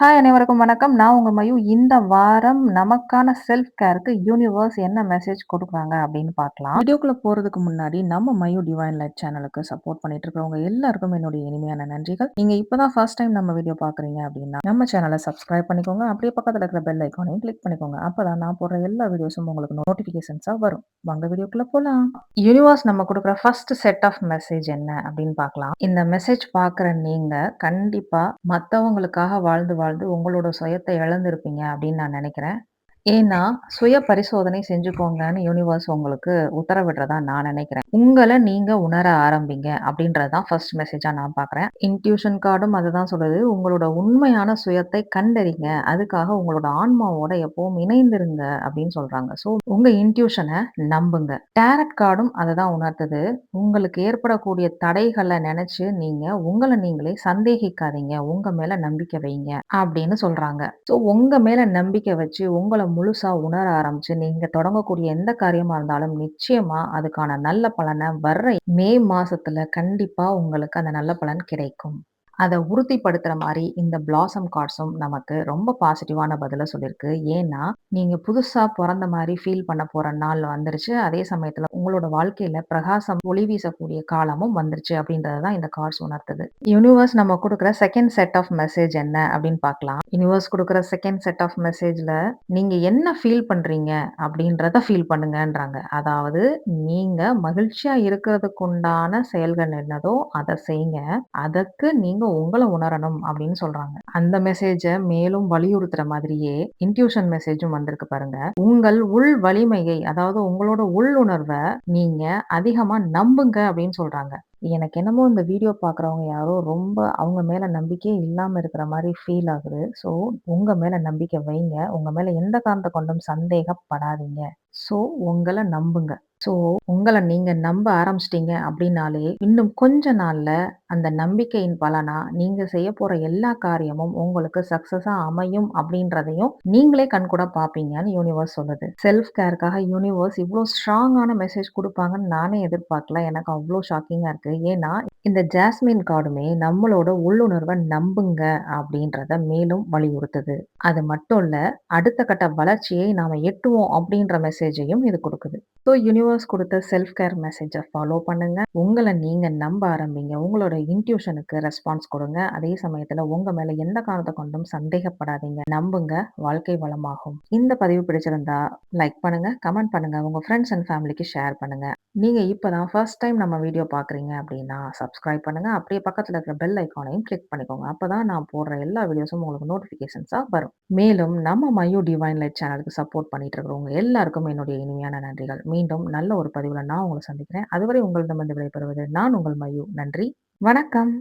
Hi அனைவருக்கும் வணக்கம். நான் உங்க மயு. இந்த வாரம் நமக்கான செல்ஃப் கேருக்கு யூனிவர்ஸ் என்ன மெசேஜ் கொடுக்குறாங்க அப்படின்னு பார்க்கலாம். வீடியோக்குள்ள போறதுக்கு முன்னாடி நம்ம மயு டிவைன் லைட் சேனலுக்கு சப்போர்ட் பண்ணிட்டு இருக்கிறவங்க எல்லாருக்கும் என்னுடைய இனிமையான நன்றிகள். நீங்க இப்பதான் ஃபர்ஸ்ட் டைம் நம்ம வீடியோ பார்க்குறீங்க அப்படின்னா நம்ம சேனலை சப்ஸ்கிரைப் பண்ணிக்கோங்க. அப்படியே பக்கத்துல இருக்கிற பெல் ஐக்கானையும் கிளிக் பண்ணிக்கோங்க. அப்பதான் நான் போடுற எல்லா வீடியோஸும் உங்களுக்கு நோட்டிஃபிகேஷன்ஸாக வரும். வாங்க வீடியோக்குள்ள போலாம். யூனிவர்ஸ் நம்ம கொடுக்குற ஃபர்ஸ்ட் செட் ஆஃப் மெசேஜ் என்ன அப்படின்னு பார்க்கலாம். இந்த மெசேஜ் பார்க்குற நீங்க கண்டிப்பா மத்தவங்களுக்காக வாழ்ந்து வாழ்ந்து உங்களோட சுயத்தை இழந்திருப்பீங்க அப்படின்னு நான் நினைக்கிறேன். ஏன்னா, சுய பரிசோதனை செஞ்சுக்கோங்கன்னு யூனிவர்ஸ் உங்களுக்கு உத்தரவிடுறதா நான் நினைக்கிறேன். உங்களை நீங்க உணர ஆரம்பிங்க அப்படின்றது தான் ஃபர்ஸ்ட் மெசேஜா நான் பார்க்குறேன். இன்ட்யூஷன் கார்டும் அதுதான் சொல்லுது. உங்களோட உண்மையான சுயத்தை கண்டறிங்க. அதுக்காக உங்களோட ஆன்மாவோட எப்பவும் இணைந்திருங்க அப்படின்னு சொல்றாங்க. ஸோ உங்க இன்ட்யூஷனை நம்புங்க. டேரட் கார்டும் அதை தான் உணர்த்துது. உங்களுக்கு ஏற்படக்கூடிய தடைகளை நினைச்சு நீங்க உங்களை நீங்களே சந்தேகிக்காதீங்க. உங்க மேல நம்பிக்கை வைங்க அப்படின்னு சொல்றாங்க. ஸோ உங்க மேல நம்பிக்கை வச்சு உங்களை முழுசா உணர ஆரம்பிச்சு நீங்க தொடங்கக்கூடிய எந்த காரியமா இருந்தாலும் நிச்சயமா அதுக்கான நல்ல பலனை வர்ற மே மாசத்துல கண்டிப்பா உங்களுக்கு அந்த நல்ல பலன் கிடைக்கும். அதை உறுதிப்படுத்துற மாதிரி இந்த பிளாசம் கார்ட்ஸும் நமக்கு ரொம்ப பாசிட்டிவான பதிலை சொல்லியிருக்கு. ஏன்னா, நீங்க புதுசா பிறந்த மாதிரி ஃபீல் பண்ண போற நாள் வந்துருச்சு. அதே சமயத்துல உங்களோட வாழ்க்கையில பிரகாசம் ஒளி வீசக்கூடிய காலமும் வந்துருச்சு அப்படின்றத தான் இந்த கார்ட்ஸ் உணர்த்துது. யூனிவர்ஸ் நம்ம கொடுக்குற செகண்ட் செட் ஆஃப் மெசேஜ் என்ன அப்படின்னு பார்க்கலாம். யூனிவர்ஸ் கொடுக்குற செகண்ட் செட் ஆஃப் மெசேஜ்ல நீங்க என்ன ஃபீல் பண்றீங்க அப்படின்றத ஃபீல் பண்ணுங்கன்றாங்க. அதாவது நீங்க மகிழ்ச்சியா இருக்கிறதுக்குண்டான செயல்கள் என்னதோ அதை செய்யுங்க. அதற்கு நீங்க உங்களை உணரணும் அப்படின்னு சொல்றாங்க. அந்த மெசேஜ மேலும் வலியுறுத்துற மாதிரியே இன்ட்யூஷன் மெசேஜும் வந்திருக்கு பாருங்க. உங்கள் உள் வலிமையை அதாவது உங்களோட உள்ளுணர்வ நீங்க அதிகமா நம்புங்க அப்படின்னு சொல்றாங்க. எனக்கு என்னமோ இந்த வீடியோ பார்க்குறவங்க யாரோ ரொம்ப அவங்க மேல நம்பிக்கையே இல்லாம இருக்கிற மாரி ஃபீல் ஆகுது. ஸோ உங்க மேல நம்பிக்கை வைங்க. உங்க மேல எந்த காரணத்த கொண்டும் சந்தேகப்படாதீங்க. ஸோ உங்கள நம்புங்க. ஸோ உங்கள நீங்க நம்ப ஆரம்பிச்சிட்டீங்க அப்படின்னாலே, இன்னும் கொஞ்ச நாள்ல அந்த நம்பிக்கையின் பலனா நீங்க செய்யப்போற எல்லா காரியமும் உங்களுக்கு சக்சஸா அமையும் அப்படின்றதையும் நீங்களே கண்கூடா பார்ப்பீங்கன்னு யூனிவர்ஸ் சொல்லுது. செல்ஃப் கேருக்காக யூனிவர்ஸ் இவ்ளோ ஸ்ட்ராங்கான மெசேஜ் குடுப்பாங்கன்னு நானே எதிர்பார்க்கல. எனக்கு அவ்ளோ ஷாக்கிங்கா இருக்கு. ஏன்னா, இந்த ஜாஸ்மின் கார்டுமே நம்மளோட உள்ளுணர்வை நம்புங்க அப்படின்றத மேலும் வலியுறுத்துது. அது மட்டும் இல்ல, அடுத்த கட்ட வளர்ச்சியை நாம எட்டுவோம் அப்படின்ற மெசேஜையும் இது கொடுக்குது ஸோ யூனிவர்ஸ் கொடுத்த செல்ஃப் கேர் மெசேஜை ஃபாலோ பண்ணுங்க. உங்களை நீங்க நம்ப ஆரம்பிங்க. உங்களோட இன்ட்யூஷனுக்கு ரெஸ்பான்ஸ் கொடுங்க அதே சமயத்துல உங்க மேல எந்த காரணத்தை கொண்டும் சந்தேகப்படாதீங்க. நம்புங்க. வாழ்க்கை வளமாகும். இந்த பதிவு பிடிச்சிருந்தா லைக் பண்ணுங்க, கமெண்ட் பண்ணுங்க. உங்க ஃப்ரெண்ட்ஸ் அண்ட் ஃபேமிலிக்கு ஷேர் பண்ணுங்க. நீங்க இப்பதான் ஃபர்ஸ்ட் டைம் நம்ம வீடியோ பார்க்குறீங்க அப்படின்னா சப்ஸ்கிரைப் பண்ணுங்க. அப்படியே பக்கத்துல இருக்கிற பெல் ஐகானையும் கிளிக் பண்ணிக்கோங்க. அப்பதான் நான் போடுற எல்லா வீடியோஸும் உங்களுக்கு நோட்டிஃபிகேஷன்ஸா வரும். மேலும் நம்ம மயு டிவைன் லைட் சேனலுக்கு சப்போர்ட் பண்ணிட்டு இருக்கிறவங்க எல்லாருக்கும் என்னுடைய இனிமையான நன்றிகள். மீண்டும் நல்ல ஒரு பதிவுல நான் உங்கள சந்திக்கிறேன். அதுவரை உங்களிடமிருந்து விடைபெறுவது நான் உங்கள் மயு. நன்றி. வணக்கம்.